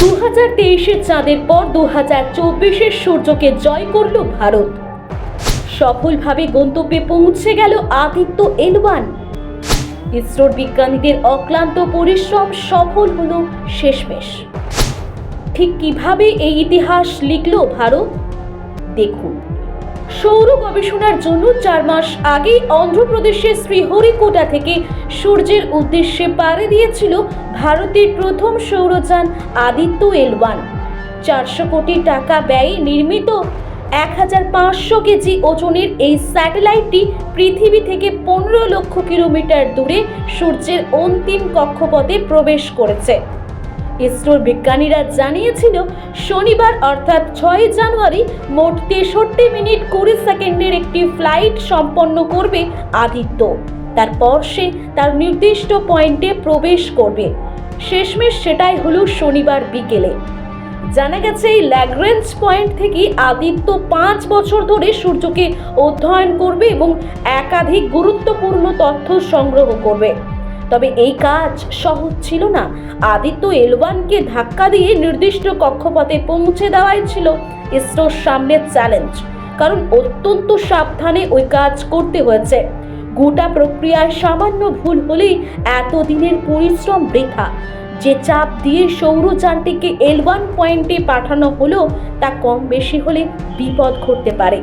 দু হাজার তেইশের চাঁদের পর দু হাজার চব্বিশের সূর্যকে জয় করল ভারত। সফলভাবে গন্তব্যে পৌঁছে গেল আদিত্য এল ইসরোর বিজ্ঞানীদের অক্লান্ত পরিশ্রম সফল হল শেষমেশ। ঠিক কীভাবে এই ইতিহাস লিখল ভারত? দেখুন। সৌর গবেষণার জন্য চার মাস আগেই অন্ধ্রপ্রদেশের শ্রীহরিকোটা থেকে সূর্যের উদ্দেশ্যে পাড়ি দিয়েছিল ভারতের প্রথম সৌরযান আদিত্য এল ওয়ান। চারশো কোটি টাকা ব্যয়ে নির্মিত এক হাজার পাঁচশো কেজি ওজনের এই স্যাটেলাইটটি পৃথিবী থেকে পনেরো লক্ষ কিলোমিটার দূরে সূর্যের অন্তিম কক্ষপথে প্রবেশ করেছে। ইসরোর বিজ্ঞানীরা জানিয়েছিল, শনিবার অর্থাৎ ছয় জানুয়ারি মোট তেষট্টি মিনিট কুড়ি সেকেন্ডের একটি ফ্লাইট সম্পন্ন করবে আদিত্য। তারপর সে তার নির্দিষ্ট পয়েন্টে প্রবেশ করবে। শেষমেশ সেটাই হলো শনিবার বিকেলে। জানা গেছে এই ল্যাগ্রেঞ্জ পয়েন্ট থেকে আদিত্য পাঁচ বছর ধরে সূর্যকে অধ্যয়ন করবে এবং একাধিক গুরুত্বপূর্ণ তথ্য সংগ্রহ করবে। তবে এই কাজ সহজ ছিল না। আদিত্য এল ওয়ানকে ধাক্কা দিয়ে নির্দিষ্ট কক্ষপথে পৌঁছে দেওয়াই ছিল ইসরোর সামনে চ্যালেঞ্জ, কারণ অত্যন্ত সাবধানে ওই কাজ করতে হয়েছে। গোটা প্রক্রিয়ায় সামান্য ভুল হলেই এতদিনের পরিশ্রম বৃথা। যে চাপ দিয়ে সৌরযানটিকে এল ওয়ান পয়েন্টে পাঠানো হলো, তা কম বেশি হলে বিপদ ঘটতে পারে।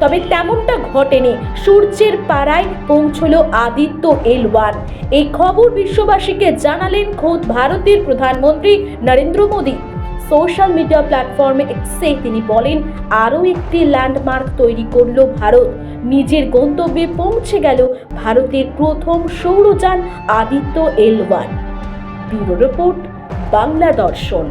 তবে তেমনটা ঘটেনি। সূর্যের পাড়ায় পৌঁছলো আদিত্য এল ওয়ান এই খবর বিশ্ববাসীকে জানালেন খোদ ভারতের প্রধানমন্ত্রী নরেন্দ্র মোদী। সোশ্যাল মিডিয়া প্ল্যাটফর্মে এক্সে তিনি বলেন, আরও একটি ল্যান্ডমার্ক তৈরি করল ভারত। নিজের গন্তব্যে পৌঁছে গেল ভারতের প্রথম সৌরযান Aditya L one bureau report, Bangla Darshan.